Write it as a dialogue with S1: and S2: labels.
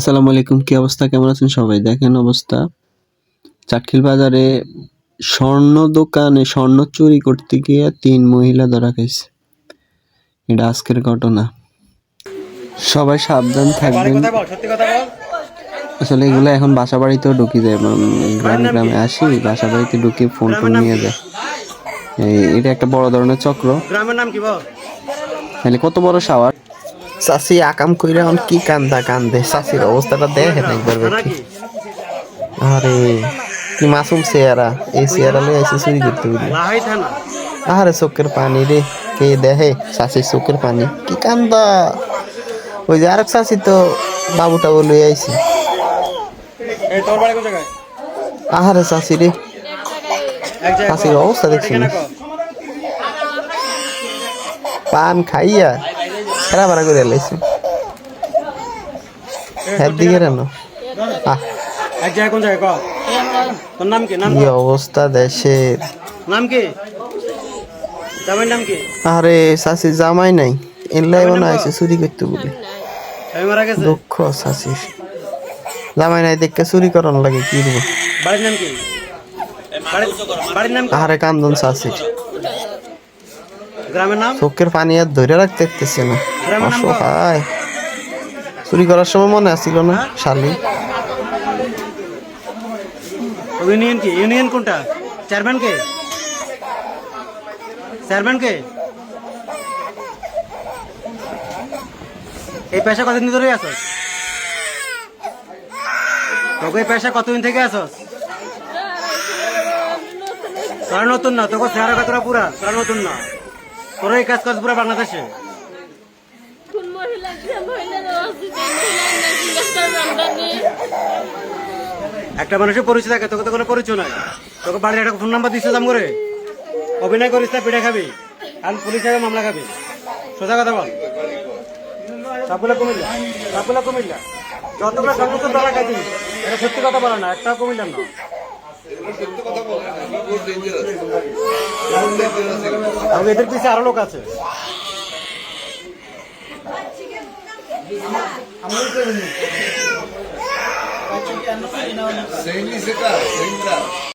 S1: আসসালামু আলাইকুম কি অবস্থা? কেমন আছেন সবাই? দেখেন অবস্থা। চাটখিল বাজারে স্বর্ণ দোকানে স্বর্ণ চুরি করতে গিয়ে তিন মহিলা ধরা খাইছে। এটা আজকের ঘটনা। সবাই সাবধান থাকবেন। আসলে এগুলো এখন বাসা বাড়িতেও ঢুকি যায়। গ্রামে গ্রামে আসি বাসা বাড়িতে ঢুকে ফোন টোন নিয়ে যায় এই- এটা একটা বড় ধরনের চক্র।
S2: গ্রামের নাম কি বল?
S1: তাহলে কত বড় শাওয়ার চাষি আকাম কইরা এখন কি কান্দা কান্দে? চাষির অবস্থাটা দেখেন একবার
S2: কি
S1: আরে, কি মাসুম চেহারা। এই চেহারা লই আইসি চুরি করতে
S2: থানা
S1: আরে চোখের পানি রে, কে দেখে? চাষির চোখের পানি। কি কান্দা? ওই যে আরেক চাষি তো বাবুটা বলে আইছি। আহারে চাষি রে। চাষির অবস্থা দেখছি পান খাইয়া খেলা বাড়া করে লাইছে হ্যাঁ দিকে রেন। আহ।
S2: এক জায়গায় কোন জায়গায় কর তোর নাম কি? নাম
S1: কি অবস্থা দেশের?
S2: নাম কি? জামাইর নাম কি?
S1: আরে চাষি জামাই নাই। এলাই মনে আছে চুরি করতে বলে।
S2: স্বামী মারা গেছে?
S1: দুঃখ চাষির জামাই নাই দেখে চুরি করার লাগে কি দেবো
S2: বাড়ির নাম কি? বাড়ির- নাম
S1: কান্দন চাষির
S2: গ্রামের নাম?
S1: চোখের পানি আর ধরে রাখতে না? অসহায়। চুরি করার সময় মনে আসছিল না শালি।
S2: ইউনিয়ন কি? ইউনিয়ন কোনটা? চেয়ারম্যান কে? চেয়ারম্যান কে? এই পেশা কতদিন ধরে আছস? তোকে এই পেশা কতদিন থেকে আছস? তোরা নতুন না তোকে চেহারা তোরা পুরা? তোরা নতুন না। তোরা এই কাজ কাজ পুরা বাংলাদেশে
S3: কোন মহিলা যে মহিলারা আছে যে মহিলা নাকি একটা
S2: মানুষের পরিচয় থাকে তোকে তো কোনো পরিচয় নাই। তোকে বাড়ির একটা ফোন নাম্বার দিচ্ছে দাম করে। অভিনয় করিস না পিঠে খাবি। আর পুলিশ আগে মামলা খাবি। সোজা কথা বল। সবগুলো কুমিল্লা সবগুলো কুমিল্লা। যতগুলো সমস্ত দলা খাইছি। এটা সত্যি কথা বলে না একটাও কমিল্লার না। এদের পিছিয়ে আরও লোক আছে।
S4: Sem visitar, sem visitar.